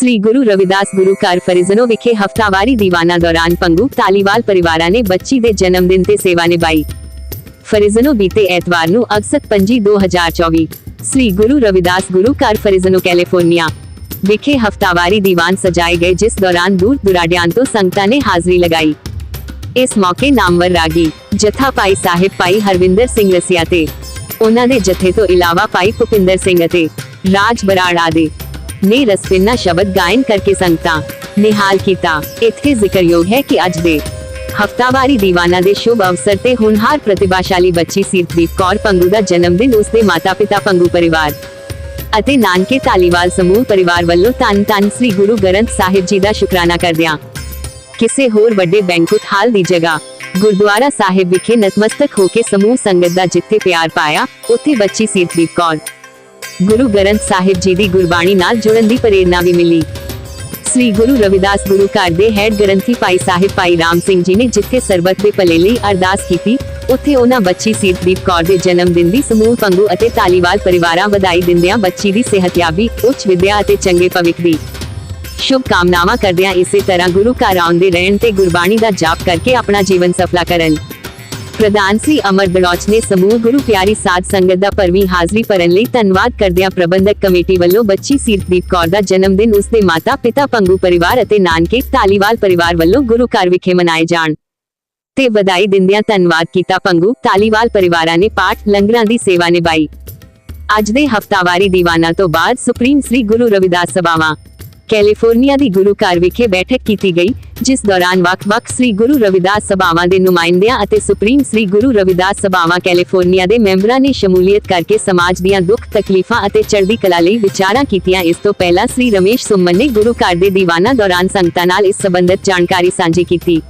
ਸ੍ਰੀ ਗੁਰੂ ਰਵਿਦਾਸ ਗੁਰੂ ਘਰ ਫਰਿਜ਼ਨੋ ਵਿਖੇ ਹਫਤਾਵਾਰੀ ਦੀਵਾਨਾ ਦੌਰਾਨ ਪੰਗੂ ਤਾਲੀਵਾਲ ਪਰਿਵਾਰਾਂ ਨੇ ਬੱਚੀ ਦੇ ਜਨਮ ਦਿਨ ਤੇ ਸੇਵਾ ਨਿਭਾਈ। ਫਰਿਜ਼ਨੋ ਬੀਤੇ ਐਤਵਾਰ ਨੂੰ ਅਗਸਤ 25 2024 ਸ੍ਰੀ ਗੁਰੂ ਰਵਿਦਾਸ ਗੁਰੂ ਘਰ ਫਰਿਜ਼ਨੋ, ਕੈਲੀਫੋਰਨੀਆ ਵਿਖੇ ਹਫਤਾਵਾਰੀ ਦੀਵਾਨ ਸਜਾਏ ਗਏ, ਜਿਸ ਦੌਰਾਨ ਦੂਰ ਦੁਰਾਡਿਆਂ ਤੋਂ ਸੰਗਤਾਂ ਨੇ ਹਾਜ਼ਰੀ ਲਗਾਈ। ਇਸ ਮੌਕੇ ਨਾਮਵਰ ਰਾਗੀ, ਜਥਾ ਭਾਈ ਸਾਹਿਬ ਭਾਈ ਹਰਵਿੰਦਰ ਸਿੰਘ ਰਸੀਆ ਤੇ ਉਹਨਾਂ ਦੇ ਜਥੇ ਤੋਂ ਇਲਾਵਾ ਭਾਈ ਭੁਪਿੰਦਰ ਸਿੰਘ ਅਤੇ ਰਾਜ ਬਰਾੜ ਆਦਿ ਨੇ ਰਸਪਿੰਨਾ ਸ਼ਬਦ ਗਾਇਨ ਕਰਕੇ ਸੰਗਤਾਂ ਨਿਹਾਲ ਕੀਤਾ ਇੱਥੇ ਜ਼ਿਕਰਯੋਗ ਹੈ ਕਿ ਅੱਜ ਦੇ ਹਫਤਾਵਾਰੀ ਦੀਵਾਨਾ ਦੇ ਸ਼ੁਭ ਅਵਸਰ ਤੇ ਹੁਨਹਾਰ ਪ੍ਰਤਿਭਾਸ਼ਾਲੀ ਬੱਚੀ ਸੀਰਤਦੀਪ ਕੌਰ ਪੰਗੂ ਦਾ ਜਨਮ ਦਿਨ ਉਸ ਦੇ ਮਾਤਾ-ਪਿਤਾ ਪੰਗੂ ਪਰਿਵਾਰ ਅਤੇ ਨਾਨਕੇ ਧਾਲੀਵਾਲ ਸਮੂਹ ਪਰਿਵਾਰ ਵੱਲੋਂ ਧੰਨ ਧੰਨ ਸ੍ਰੀ ਗੁਰੂ ਗ੍ਰੰਥ ਸਾਹਿਬ ਜੀ ਦਾ ਸ਼ੁਕਰਾਨਾ ਕਰਦਿਆਂ ਕਿਸੇ ਹੋਰ ਵੱਡੇ ਬੈਂਕੁਟ ਹਾਲ ਦੀ ਜਗ੍ਹਾ ਗੁਰਦੁਆਰਾ ਸਾਹਿਬ ਵਿਖੇ ਨਤਮਸਤਕ ਹੋ ਕੇ ਸਮੂਹ ਸੰਗਤ ਦਾ ਜਿੱਥੇ ਪਿਆਰ ਪਾਇਆ ਉੱਥੇ ਬੱਚੀ ਸੀਰਤਦੀਪ ਕੌਰ ਗੁਰੂ ਗ੍ਰੰਥ ਸਾਹਿਬ ਜੀ ਦੀ ਗੁਰਬਾਣੀ ਨਾਲ ਜੁੜਨ ਦੀ ਪ੍ਰੇਰਣਾ ਵੀ ਮਿਲੀ। ਸ੍ਰੀ ਗੁਰੂ ਰਵਿਦਾਸ ਗੁਰੂ ਘਰ ਦੇ ਹੈਡ ਗ੍ਰੰਥੀ ਭਾਈ ਸਾਹਿਬ ਭਾਈ ਰਾਮ ਸਿੰਘ ਜੀ ਨੇ ਜਿੱਥੇ ਸਰਬਤ ਦੇ ਭਲੇ ਲਈ ਅਰਦਾਸ ਕੀਤੀ, ਉੱਥੇ ਉਹਨਾਂ ਬੱਚੀ ਸੀਰਤਦੀਪ ਕੌਰ ਦੇ ਜਨਮ ਦਿਨ ਦੀ ਸਮੂਹ ਪੰਗੂ ਅਤੇ ਤਾਲੀਵਾਲ ਪਰਿਵਾਰਾਂ ਵਧਾਈ ਦਿੰਦਿਆਂ ਬੱਚੀ ਦੀ ਸਿਹਤਯਾਬੀ ਉੱਚ ਵਿਦਿਆ ਅਤੇ ਚੰਗੇ ਭਵਿੱਖ ਦੀ ਸ਼ੁਭ ਕਾਮਨਾਵਾਂ ਕਰਦਿਆਂ ਇਸੇ ਤਰ੍ਹਾਂ ਗੁਰੂ ਘਰ ਆਉਂਦੇ ਰਹਿਣ ਤੇ ਗੁਰਬਾਣੀ ਦਾ ਜਾਪ ਕਰਕੇ ਆਪਣਾ ਜੀਵਨ ਸਫਲਾ ਕਰਨ। ਪ੍ਰਧਾਨ ਸ੍ਰੀ ਅਮਰ ਬਲੋਚ ਨੇ ਸਮੂਹ ਗੁਰੂ ਪਿਆਰੀ ਸਾਧ ਸੰਗਤ ਦਾ ਪਰਵੀ ਹਾਜ਼ਰੀ ਭਰਨ ਲਈ ਧੰਨਵਾਦ ਕਰਦਿਆਂ ਪ੍ਰਬੰਧਕ ਕਮੇਟੀ ਵੱਲੋਂ ਬੱਚੀ ਸੀਰਤਦੀਪ ਕੌਰ ਦਾ ਜਨਮ ਦਿਨ ਉਸ ਦੇ ਮਾਤਾ, ਪਿਤਾ, ਪੰਗੂ ਪਰਿਵਾਰ ਅਤੇ ਨਾਨਕੇ ਤਾਲੀਵਾਲ ਪਰਿਵਾਰ ਵੱਲੋਂ ਗੁਰੂ ਘਰ ਵਿਖੇ ਮਨਾਏ ਜਾਣ। ਤੇ ਵਧਾਈ ਦਿੰਦਿਆਂ ਧੰਨਵਾਦ ਕੀਤਾ ਪੰਗੂ ਤਾਲੀਵਾਲ ਪਰਿਵਾਰਾਂ ਨੇ ਪਾਠ ਲੰਗਰਾਂ ਦੀ ਸੇਵਾ ਨਿਭਾਈ। ਅੱਜ ਦੇ ਹਫਤਾਵਾਰੀ ਦੀਵਾਨਾ ਤੋਂ ਬਾਅਦ ਸੁਪਰੀਮ ਸ੍ਰੀ ਗੁਰੂ ਰਵਿਦਾਸ ਸਭਾਵਾਂ। ਕੈਲੀਫੋਰਨੀਆ ਦੀ ਗੁਰੂ ਘਰ ਵਿਖੇ ਬੈਠਕ ਕੀਤੀ ਗਈ, ਜਿਸ ਦੌਰਾਨ ਵੱਖ-ਵੱਖ ਸ੍ਰੀ ਗੁਰੂ ਰਵਿਦਾਸ ਸਭਾਵਾਂ ਦੇ ਨੁਮਾਇੰਦਿਆਂ ਅਤੇ ਸੁਪਰੀਮ ਸ੍ਰੀ ਗੁਰੂ ਰਵਿਦਾਸ ਸਭਾਵਾਂ ਕੈਲੀਫੋਰਨੀਆ ਦੇ ਮੈਂਬਰਾਂ ਨੇ ਸ਼ਮੂਲੀਅਤ ਕਰਕੇ ਸਮਾਜ ਦੀਆਂ ਦੁੱਖ ਤਕਲੀਫਾਂ ਅਤੇ ਚੜ੍ਹਦੀ ਕਲਾ ਲਈ ਵਿਚਾਰਾਂ ਕੀਤੀਆਂ। ਇਸ ਤੋਂ ਪਹਿਲਾਂ ਸ੍ਰੀ ਰਮੇਸ਼ ਸੁਮਨ ਨੇ ਗੁਰੂ ਘਰ ਦੇ ਦੀਵਾਨਾ ਦੌਰਾਨ ਸੰਗਤਾਂ ਨਾਲ ਇਸ ਸਬੰਧਤ ਜਾਣਕਾਰੀ ਸਾਂਝੀ ਕੀਤੀ।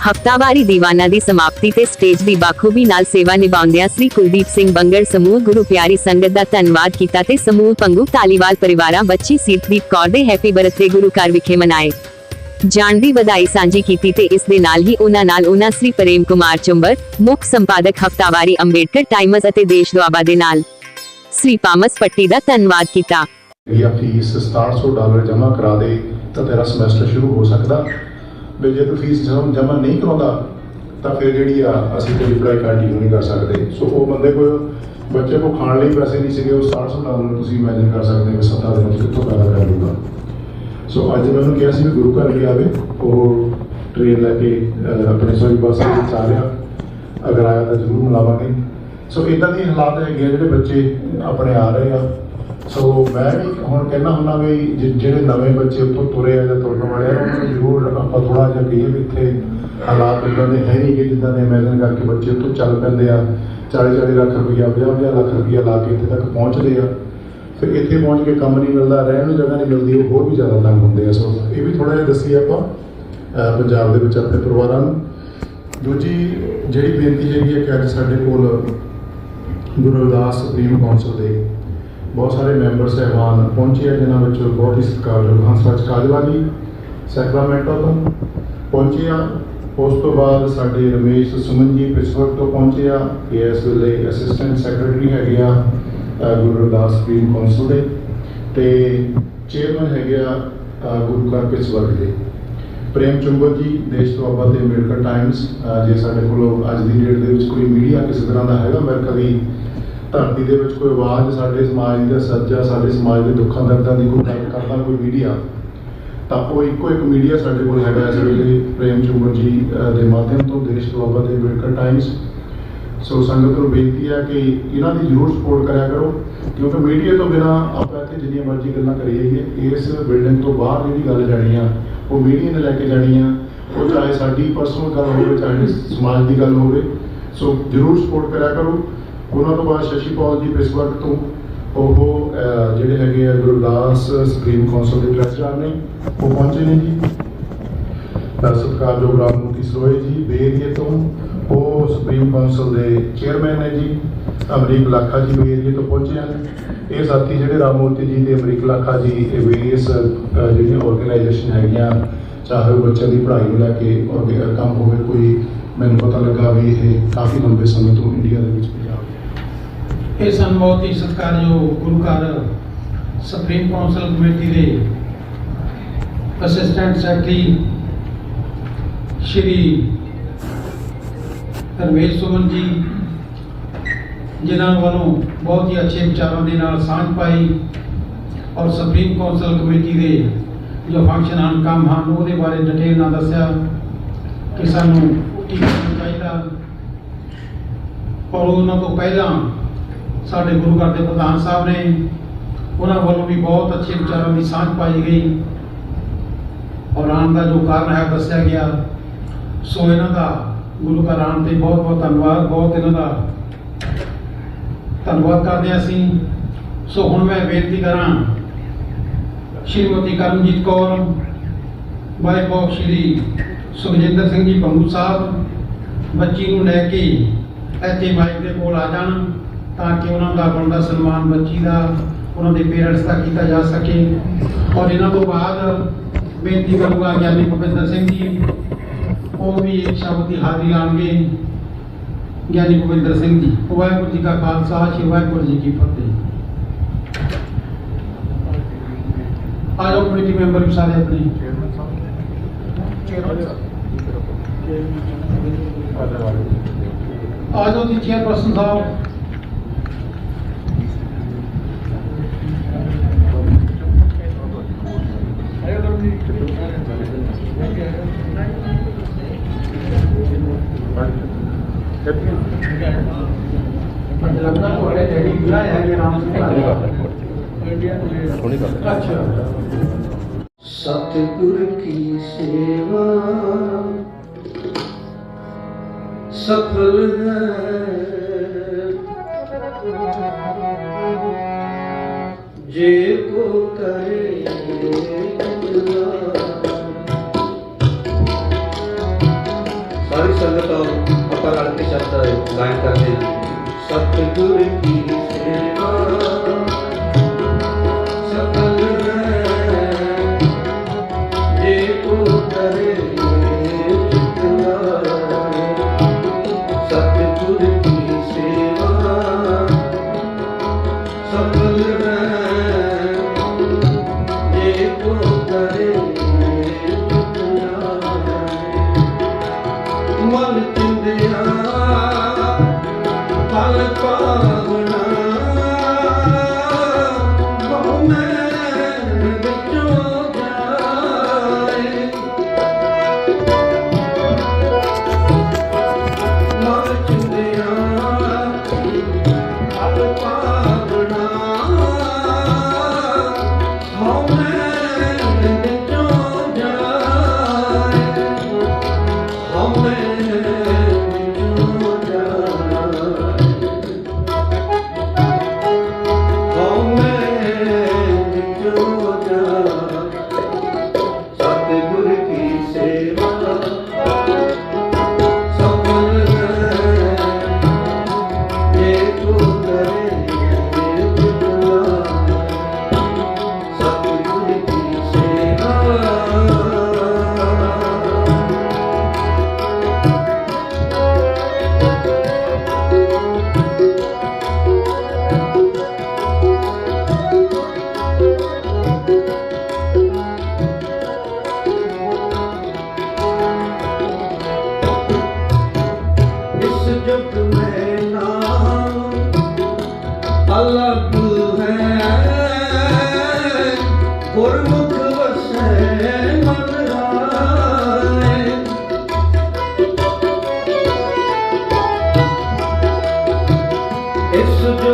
ਹਫਤਾਵਾਰੀ ਦੀਵਾਨਾ ਦੀ ਸਮਾਪਤੀ ਤੇ ਸਟੇਜ ਦੀ ਬਾਖੂਬੀ ਨਾਲ ਸੇਵਾ ਨਿਭਾਉਂਦਿਆਂ ਸ੍ਰੀ ਕੁਲਦੀਪ ਸਿੰਘ ਬੰਗੜ ਸਮੂਹ ਗੁਰੂ ਪਿਆਰੀ ਸੰਗਤ ਦਾ ਧੰਨਵਾਦ ਕੀਤਾ ਤੇ ਸਮੂਹ ਪੰਗੂ ਤਾਲੀਵਾਲ ਪਰਿਵਾਰਾਂ ਬੱਚੀ ਸੀਰਤਦੀਪ ਕੌਰ ਦੇ ਹੈਪੀ ਬਰਥਡੇ ਗੁਰੂ ਘਰ ਵਿਖੇ ਮਨਾਏ ਜਾਣ ਦੀ ਵਧਾਈ ਸਾਂਝੀ ਕੀਤੀ ਤੇ ਇਸ ਦੇ ਨਾਲ ਹੀ ਉਹਨਾਂ ਨਾਲ ਉਹਨਾਂ ਸ੍ਰੀ ਪ੍ਰੇਮ ਕੁਮਾਰ ਚੁੰਬਰ ਮੁੱਖ ਸੰਪਾਦਕ ਹਫਤਾਵਾਰੀ ਅੰਬੇਡਕਰ ਟਾਈਮਜ਼ ਅਤੇ ਦੇਸ਼ ਦੁਆਬਾ ਦੇ ਨਾਲ ਸ੍ਰੀ ਪਾਮਸ ਪੱਟੀ ਦਾ ਧੰਨਵਾਦ ਕੀਤਾ ਜਾਂ ਫੀਸ 6700 ਡਾਲਰ ਜਮ੍ਹਾਂ ਕਰਾ ਦੇ ਤਾਂ ਤੇਰਾ ਸਮੈਸਟਰ ਸ਼ੁਰੂ ਹੋ ਸਕਦਾ ਵੀ ਜੇ ਤੂੰ ਫੀਸ ਜਮ੍ਹਾਂ ਨਹੀਂ ਕਰਾਉਂਦਾ ਤਾਂ ਫਿਰ ਜਿਹੜੀ ਆ ਅਸੀਂ ਕੋਈ ਅਪਲਾਈ ਕੰਟੀਨਿਊ ਨਹੀਂ ਕਰ ਸਕਦੇ। ਸੋ ਉਹ ਬੰਦੇ ਕੋਲ ਬੱਚੇ ਕੋਲ ਖਾਣ ਲਈ ਪੈਸੇ ਨਹੀਂ ਸੀਗੇ ਉਹ 6700 ਡਾਲਰ ਤੁਸੀਂ ਇਮੇਜਿਨ ਕਰ ਸਕਦੇ ਹੋ ਕਿ ਸੱਤਾ ਦੇ ਵਿੱਚ ਕਿੱਥੋਂ ਪੈਦਾ ਕਰ ਲੂਗਾ ਸੋ ਅੱਜ ਮੈਨੂੰ ਕਿਹਾ ਸੀ ਵੀ ਗੁਰੂ ਘਰ ਵੀ ਆਵੇ ਉਹ ਟ੍ਰੇਨ ਲੈ ਕੇ ਅਹ, ਆਪਣੇ ਸੋਈ ਬੱਸ ਦੇ ਵਿੱਚ ਆ ਰਿਹਾ। ਅਗਰ ਆਇਆ ਤਾਂ ਜ਼ਰੂਰ ਮਿਲਾਵਾਂਗੇ। ਸੋ ਇਦਾਂ ਦੀ ਹਾਲਾਤ ਹੈਗੇ ਜਿਹੜੇ ਬੱਚੇ ਆਪਣੇ ਆ ਰਹੇ ਆ। ਸੋ ਮੈਂ ਵੀ ਹੁਣ ਕਹਿੰਦਾ ਹੁੰਦਾ ਵੀ ਜਿ- ਜਿਹੜੇ ਨਵੇਂ ਬੱਚੇ ਉੱਥੋਂ ਤੁਰੇ ਆ ਜਾਂ ਤੁਰਨ ਵਾਲੇ ਆ, ਉਹਨਾਂ ਨੂੰ ਜ਼ਰੂਰ ਆਪਾਂ ਥੋੜਾ ਜਿਹਾ ਕਹੀਏ ਵੀ ਇੱਥੇ ਹਾਲਾਤ ਇਦਾਂ ਦੇ ਹੈ ਨਹੀਂ ਕਿ ਜਿੱਦਾਂ ਦੇ ਇਮੇਜਿਨ ਕਰਕੇ ਬੱਚੇ ਉੱਥੋਂ ਚੱਲ ਪੈਂਦੇ ਆ 40 40 ਲੱਖ ਰੁਪਈਆ 50 50 ਲੱਖ ਰੁਪਈਆ ਲਾ ਕੇ ਇੱਥੇ ਤੱਕ ਪਹੁੰਚਦੇ ਆ। ਫਿਰ ਇੱਥੇ ਪਹੁੰਚ ਕੇ ਕੰਮ ਨਹੀਂ ਮਿਲਦਾ, ਰਹਿਣ ਨੂੰ ਜਗ੍ਹਾ ਨਹੀਂ ਮਿਲਦੀ, ਉਹ ਹੋਰ ਵੀ ਜ਼ਿਆਦਾ ਤੰਗ ਹੁੰਦੇ ਆ। ਸੋ ਇਹ ਵੀ ਥੋੜਾ ਜਿਹਾ ਦੱਸੀਏ ਆਪਾਂ ਪੰਜਾਬ ਦੇ ਵਿੱਚ ਆਪਣੇ ਪਰਿਵਾਰਾਂ ਨੂੰ। ਦੂਜੀ ਜਿਹੜੀ ਬੇਨਤੀ ਹੈਗੀ ਹੈ ਕਿ ਅੱਜ ਸਾਡੇ ਕੋਲ ਗੁਰੂ ਅਰਦਾਸ ਸੁਪਰੀਮ ਕੌਂਸਲ ਦੇ ਬਹੁਤ ਸਾਰੇ ਮੈਂਬਰ ਸਹਿਬਾਨ ਪਹੁੰਚੇ ਆ, ਜਿਨ੍ਹਾਂ ਵਿੱਚ ਬਹੁਤ ਹੀ ਸਤਿਕਾਰਯੋਗ ਹੰਸਰਾਜ ਕਾਜਵਾ ਜੀ, ਸੈਕਰਾਮੈਂਟੋ ਤੋਂ ਪਹੁੰਚੇ ਆ। ਉਸ ਤੋਂ ਬਾਅਦ ਸਾਡੇ ਰਮੇਸ਼ ਸੁਮਨ ਜੀ ਪਿਸਵਰ ਤੋਂ ਪਹੁੰਚੇ ਆ। ਇਸ ਵੇਲੇ ਅਸਿਸਟੈਂਟ ਸੈਕਟਰੀ ਹੈਗੇ ਆ ਗੁਰੂ ਰਵਿਦਾਸ ਸੁਪਰੀਮ ਕੌਂਸਲ ਦੇ ਤੇ ਚੇਅਰਮੈਨ ਹੈਗੇ ਆ ਗੁਰੂ ਘਰ ਪਿਸਵਰ ਦੇ। ਪ੍ਰੇਮ ਚੁੰਬਲ ਜੀ, ਦੇਸ਼ ਤੋਂ ਆਬਾਦ ਦੇ ਟਾਈਮਸ ਜੇ ਸਾਡੇ ਕੋਲ ਅੱਜ ਦੀ ਡੇਟ ਦੇ ਵਿੱਚ ਕੋਈ ਮੀਡੀਆ ਕਿਸੇ ਤਰ੍ਹਾਂ ਦਾ ਹੈਗਾ ਅਮਰੀਕਾ ਦੀ ਧਰਤੀ ਦੇ ਵਿੱਚ ਕੋਈ ਆਵਾਜ਼ ਸਾਡੇ ਸਮਾਜ ਦਾ ਸੱਜਾ ਸਾਡੇ ਸਮਾਜ ਦੇ ਦੁੱਖਾਂ, ਦਰਦਾਂ ਦੀ ਕੋਈ ਗੱਲ ਕਰਦਾ ਕੋਈ ਮੀਡੀਆ ਤਾਂ ਉਹ ਇੱਕੋ ਇੱਕ ਮੀਡੀਆ ਸਾਡੇ ਕੋਲ ਹੈਗਾ ਇਸ ਵੇਲੇ ਪ੍ਰੇਮ ਚੁੰਬਲ ਜੀ ਦੇ ਮਾਧਿਅਮ ਤੋਂ, ਦੇਸ਼ ਤੋਂ ਦੇ ਅਮਰੀਕਨ ਟਾਈਮਸ ਸੋ ਸੰਗਤ ਨੂੰ ਬੇਨਤੀ ਹੈ ਕਿ ਇਹਨਾਂ ਦੀ ਜ਼ਰੂਰ ਸਪੋਰਟ ਕਰਿਆ ਕਰੋ, ਕਿਉਂਕਿ ਮੀਡੀਆ ਤੋਂ ਬਿਨਾ ਆਪਾਂ ਇੱਥੇ ਜਿੰਨੀਆਂ ਮਰਜ਼ੀ ਗੱਲਾਂ ਕਰੀ ਜਾਈਏ ਇਸ ਬਿਲਡਿੰਗ ਤੋਂ ਬਾਹਰ ਜਿਹੜੀ ਗੱਲ ਜਾਣੀ ਆ, ਉਹ ਮੀਡੀਆ ਨੇ ਲੈ ਕੇ ਜਾਣੀ ਆ। ਉਹ ਚਾਹੇ ਸਾਡੀ ਪਰਸਨਲ ਗੱਲ ਹੋਵੇ, ਚਾਹੇ ਸਮਾਜ ਦੀ ਗੱਲ ਹੋਵੇ। ਸੋ ਜ਼ਰੂਰ ਸਪੋਰਟ ਕਰਿਆ ਕਰੋ। ਉਹਨਾਂ ਤੋਂ ਬਾਅਦ ਸ਼ਸ਼ੀ ਪਾਲ ਜੀ ਪਿਸਵਰਕ ਤੋਂ ਉਹ ਜਿਹੜੇ ਹੈਗੇ ਆ ਗੁਰਦਾਸ ਸੁਪਰੀਮ ਕੌਂਸਲ ਦੇ ਟ੍ਰੈਜਰਰ ਨੇ ਉਹ ਪਹੁੰਚੇ ਨੇ ਜੀ। ਤਾਂ ਸਤਿਕਾਰਯੋਗ ਰਾਮਮੂਰਤੀ ਸਰੋਏ ਜੀ ਬੇਰੀਏ ਤੋਂ। ਉਹ ਸੁਪਰੀਮ ਕੌਂਸਲ ਦੇ ਚੇਅਰਮੈਨ ਨੇ ਜੀ। ਅਮਰੀਕ ਲਾਖਾ ਜੀ ਬੇਰੀਏ ਤੋਂ ਪਹੁੰਚੇ ਹਨ ਇਹ ਸਾਥੀ ਜਿਹੜੇ ਰਾਮਮੂਰਤੀ ਜੀ ਤੇ ਅਮਰੀਕ ਲਾਖਾ ਜੀ, ਇਹ ਵੇਰੀਅਸ ਜਿਹੜੀਆਂ ਆਰਗੇਨਾਈਜੇਸ਼ਨ ਹੈਗੀਆਂ, ਚਾਹੇ ਉਹ ਬੱਚਿਆਂ ਦੀ ਪੜ੍ਹਾਈ ਨੂੰ ਲੈ ਕੇ ਔਰ ਕੰਮ ਹੋਵੇ, ਕੋਈ ਮੈਨੂੰ ਪਤਾ ਲੱਗਾ ਵੀ ਇਹ ਕਾਫੀ ਲੰਬੇ ਸਮੇਂ ਤੋਂ ਇੰਡੀਆ ਦੇ ਵਿੱਚ ਇਹ ਸਨ ਬਹੁਤ ਹੀ ਸਤਿਕਾਰਯੋਗ ਗੁਰੂ ਘਰ ਸੁਪਰੀਮ ਕੌਂਸਲ ਕਮੇਟੀ ਦੇ ਅਸਿਸਟੈਂਟ ਸੈਕਟਰੀ ਸ਼੍ਰੀ ਰਮੇਸ਼ ਸੁਮਨ ਜੀ, ਜਿਨ੍ਹਾਂ ਵੱਲੋਂ ਬਹੁਤ ਹੀ ਅੱਛੇ ਵਿਚਾਰਾਂ ਦੇ ਨਾਲ ਸਾਂਝ ਪਾਈ ਔਰ ਸੁਪਰੀਮ ਕੌਂਸਲ ਕਮੇਟੀ ਦੇ ਜੋ ਫੰਕਸ਼ਨ ਹਨ, ਕੰਮ ਹਨ, ਉਹਦੇ ਬਾਰੇ ਡਿਟੇਲ ਨਾਲ ਦੱਸਿਆ ਕਿ ਸਾਨੂੰ ਕੀ ਕਰਨਾ ਚਾਹੀਦਾ ਔਰ ਉਹਨਾਂ ਤੋਂ ਪਹਿਲਾਂ ਸਾਡੇ ਗੁਰੂ ਘਰ ਦੇ ਪ੍ਰਧਾਨ ਸਾਹਿਬ ਨੇ, ਉਹਨਾਂ ਵੱਲੋਂ ਵੀ ਬਹੁਤ ਅੱਛੇ ਵਿਚਾਰਾਂ ਦੀ ਸਾਂਝ ਪਾਈ ਗਈ। ਔਰ ਆਉਣ ਦਾ ਜੋ ਕਾਰਨ ਹੈ, ਦੱਸਿਆ ਗਿਆ। ਸੋ ਇਹਨਾਂ ਦਾ ਗੁਰੂ ਘਰ ਆਉਣ ਤੇ ਬਹੁਤ ਬਹੁਤ ਧੰਨਵਾਦ, ਬਹੁਤ ਇਹਨਾਂ ਦਾ ਧੰਨਵਾਦ ਕਰਦੇ ਹਾਂ ਅਸੀਂ। ਸੋ ਹੁਣ ਮੈਂ ਬੇਨਤੀ ਕਰਾਂ, ਸ਼੍ਰੀਮਤੀ ਕਰਮਜੀਤ ਕੌਰ, ਵਾਈਫ ਆਫ ਸ਼੍ਰੀ ਸੁਖਜਿੰਦਰ ਸਿੰਘ ਜੀ ਪੰਗੂ ਸਾਹਿਬ, ਬੱਚੀ ਨੂੰ ਲੈ ਕੇ ਇੱਥੇ ਮਾਈਕ ਦੇ ਕੋਲ ਆ ਜਾਣ। ਤਾਂ ਕਿ ਉਹਨਾਂ ਦਾ ਬਣਦਾ ਸਨਮਾਨ ਬੱਚੀ ਦਾ, ਉਹਨਾਂ ਦੇ ਪੇਰੈਂਟਸ ਦਾ ਕੀਤਾ ਜਾ ਸਕੇ। ਔਰ ਇਹਨਾਂ ਤੋਂ ਬਾਅਦ ਬੇਨਤੀ ਕਰੂੰਗਾ ਗਿਆਨੀ ਭੁਪਿੰਦਰ ਸਿੰਘ ਜੀ, ਉਹ ਵੀ ਇੱਕ ਸ਼ਬਦ ਦੀ ਹਾਜ਼ਰੀ ਲਾਣਗੇ ਗਿਆਨੀ ਭੁਪਿੰਦਰ ਸਿੰਘ ਜੀ, ਵਾਹਿਗੁਰੂ ਜੀ ਕਾ ਖਾਲਸਾ, ਸ੍ਰੀ ਵਾਹਿਗੁਰੂ ਜੀ ਕੀ ਫਤਿਹ। ਆ ਕਮੇਟੀ ਮੈਂਬਰ ਸਾਰੇ ਆਪਣੇ। ਆ ਜਾਓ ਜੀ ਚੇਅਰਪਰਸਨ ਸਾਹਿਬ। ਲੱਗਦਾ ਤੁਹਾਡੇ ਡੈਡੀ ਬੁਲਾਇਆ ਹੈ ਨਾਮ ਸੋਹਣੀ ਗੱਲ ਅੱਛਾ ਸਤਿਗੁਰ ਕੀ ਸੇਵਾ ਸਫਲ ਹੈ। ਜੇ ਕੋ ਕਰੇ ਸਾਰੀ ਸੰਗਤ ਆਪਾਂ ਰਲ ਕੇ ਸ਼ਬਦ ਗਾਇਨ ਕਰਦੇ ਹਾਂ ਸਤਿਗੁਰ ਕੀ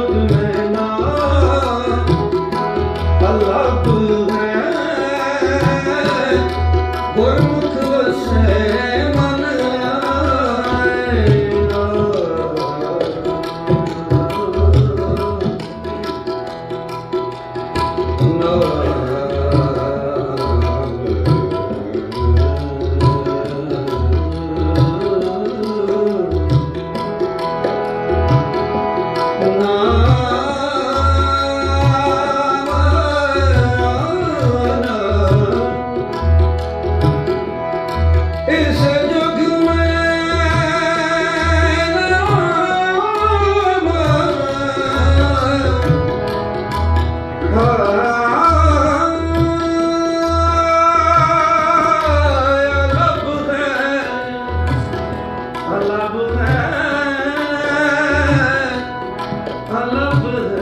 ਇਸ I love her.